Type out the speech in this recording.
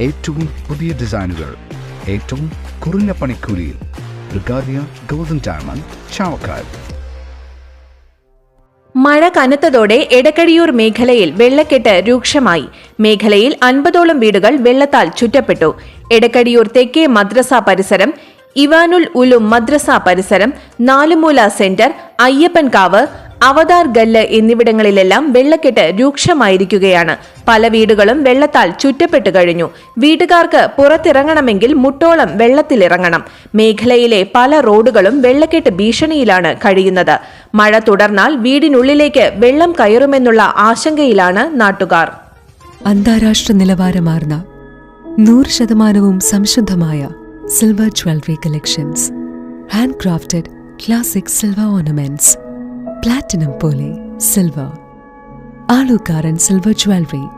ഏറ്റവും പുതിയ ഡിസൈനുകൾ ഏറ്റവും കുറഞ്ഞ പണിക്കൂലിയിൽ ബ്രിഗാദിയ ഗോൾഡൻ ഡയമണ്ട് ചാവക്കാട്. മഴ കനത്തതോടെ എടക്കഴിയൂർ മേഖലയിൽ വെള്ളക്കെട്ട് രൂക്ഷമായി. മേഖലയിൽ അൻപതോളം വീടുകൾ വെള്ളത്താൽ ചുറ്റപ്പെട്ടു. എടക്കഴിയൂർ തെക്കേ മദ്രസ പരിസരം ഇവാനുൽ ഉലും മദ്രസ പരിസരം നാലുമൂല സെന്റർ അയ്യപ്പൻകാവ് അവതാർ ഗല്ല് എന്നിവിടങ്ങളിലെല്ലാം വെള്ളക്കെട്ട് രൂക്ഷമായിരിക്കുകയാണ്. പല വീടുകളും വെള്ളത്താൽ ചുറ്റപ്പെട്ടു കഴിഞ്ഞു. വീട്ടുകാർക്ക് പുറത്തിറങ്ങണമെങ്കിൽ മുട്ടോളം വെള്ളത്തിലിറങ്ങണം. മേഖലയിലെ പല റോഡുകളും വെള്ളക്കെട്ട് ഭീഷണിയിലാണ് കഴിയുന്നത്. മഴ തുടർന്നാൽ വീടിനുള്ളിലേക്ക് വെള്ളം കയറുമെന്നുള്ള ആശങ്കയിലാണ് നാട്ടുകാർ. അന്താരാഷ്ട്ര നിലവാരമാർന്ന നൂറ് ശതമാനവും സംശുദ്ധമായ silver jewellery collections. Hand crafted classic silver ornaments. Platinum പോലെ സിൽവർ. ആളുകാരൻ silver jewellery.